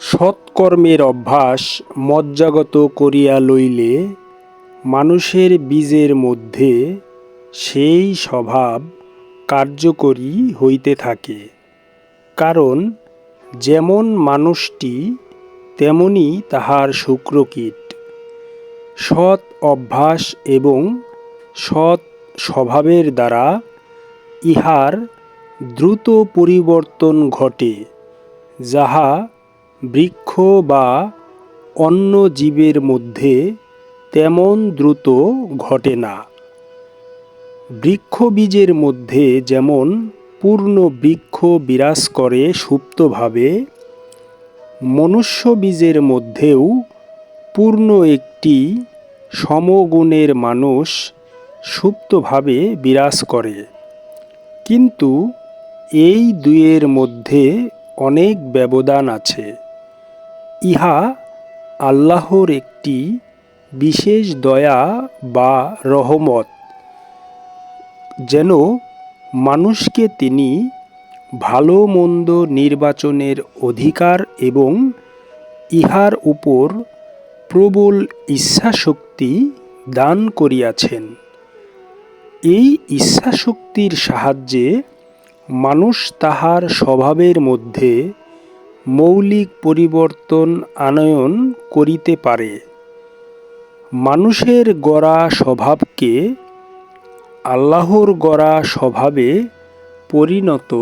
সৎকর্মের অভ্যাস মজ্জাগত করিয়া লইলে মানুষের বীজের মধ্যে সেই স্বভাব কার্যকরী হইতে থাকে। কারণ যেমন মানুষটি তেমনি তাহার শুক্রকীট সৎ অভ্যাস এবং সৎ স্বভাবের দ্বারা ইহার দ্রুত পরিবর্তন ঘটে, যাহা বৃক্ষ বা অন্য জীবের মধ্যে তেমন দ্রুত ঘটে না। বৃক্ষবীজের মধ্যে যেমন পূর্ণ বৃক্ষ বিরাজ করে সুপ্তভাবে মনুষ্য বীজের মধ্যেও পূর্ণ একটি সমগুণের মানুষ সুপ্তভাবে বিরাজ করে। কিন্তু এই দুয়ের মধ্যে অনেক ব্যবধান আছে। ইহা আল্লাহর একটি বিশেষ দয়া বা রহমত, যেন মানুষকে তিনি ভালো মন্দ নির্বাচনের অধিকার এবং ইহার উপর প্রবল ইচ্ছাশক্তি দান করিয়াছেন। এই ইচ্ছাশক্তির সাহায্যে মানুষ তাহার স্বভাবের মধ্যে মৌলিক পরিবর্তন আনয়ন করিতে পারে। মানুষের গড়া স্বভাবকে আল্লাহর গড়া স্বভাবে পরিণত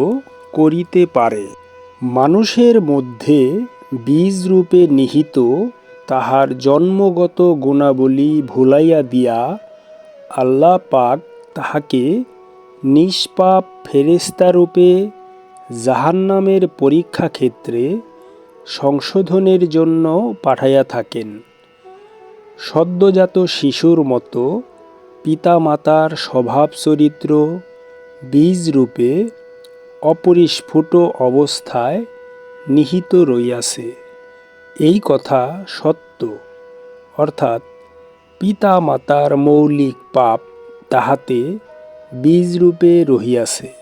করিতে পারে। মানুষের মধ্যে বীজরূপে নিহিত তাহার জন্মগত গুণাবলী ভুলাইয়া দিয়া আল্লাহ পাক তাহাকে নিষ্পাপ ফেরেস্তারূপে জাহান্নামের পরীক্ষা ক্ষেত্রে সংশোধনের জন্য পাঠাইয়া থাকেন। সদ্যজাত শিশুর মতো পিতামাতার স্বভাব চরিত্র বীজরূপে অপরিস্ফুট অবস্থায় নিহিত রইয়াছে। এই কথা সত্য, অর্থাৎ পিতা মাতার মৌলিক পাপ তাহাতে বীজরূপে রহিয়াছে।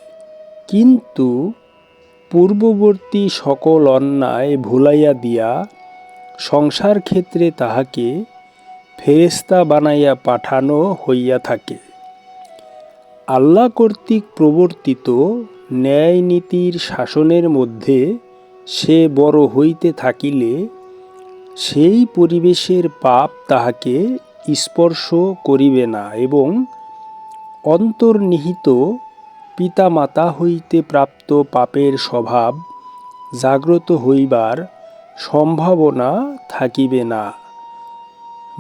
কিন্তু পূর্ববর্তী সকল অন্যায় ভুলাইয়া দিয়া সংসার ক্ষেত্রে তাহাকে ফেরেস্তা বানাইয়া পাঠানো হইয়া থাকে। আল্লাহ কর্তৃক প্রবর্তিত ন্যায় নীতির শাসনের মধ্যে সে বড় হইতে থাকিলে সেই পরিবেশের পাপ তাহাকে স্পর্শ করিবে না এবং অন্তর্নিহিত পিতামাতা হইতে প্রাপ্ত পাপের স্বভাব জাগ্রত হইবার সম্ভাবনা থাকিবে না।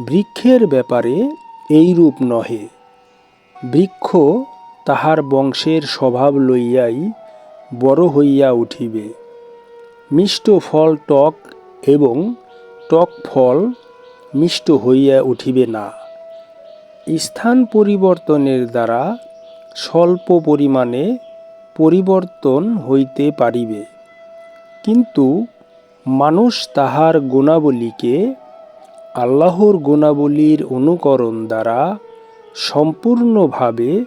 বৃক্ষের ব্যাপারে এইরূপ নহে। বৃক্ষ তাহার বংশের স্বভাব লইয়াই বড় হইয়া উঠিবে। মিষ্ট ফল টক এবং টক ফল মিষ্ট হইয়া উঠিবে না। স্থান পরিবর্তনের দ্বারা স্বল্প পরিমাণে পরিবর্তন হইতে পারিবে। কিন্তু মানুষ তাহার গুণাবলীকে আল্লাহর গুণাবলীর অনুকরণ দ্বারা সম্পূর্ণভাবে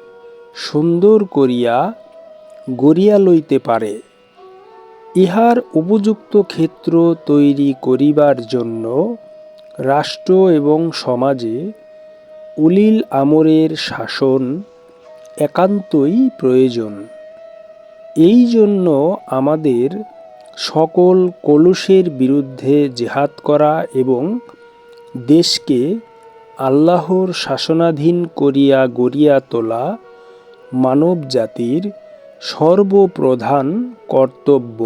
সুন্দর করিয়া গড়িয়া লইতে পারে। ইহার উপযুক্ত ক্ষেত্র তৈরি করিবার জন্য রাষ্ট্র এবং সমাজে উলিল আমরের শাসন একান্তই প্রয়োজন। এই জন্য আমাদের সকল কলুষের বিরুদ্ধে জেহাদ করা এবং দেশকে আল্লাহর শাসনাধীন করিয়া গড়িয়া তোলা মানব জাতির সর্বপ্রধান কর্তব্য।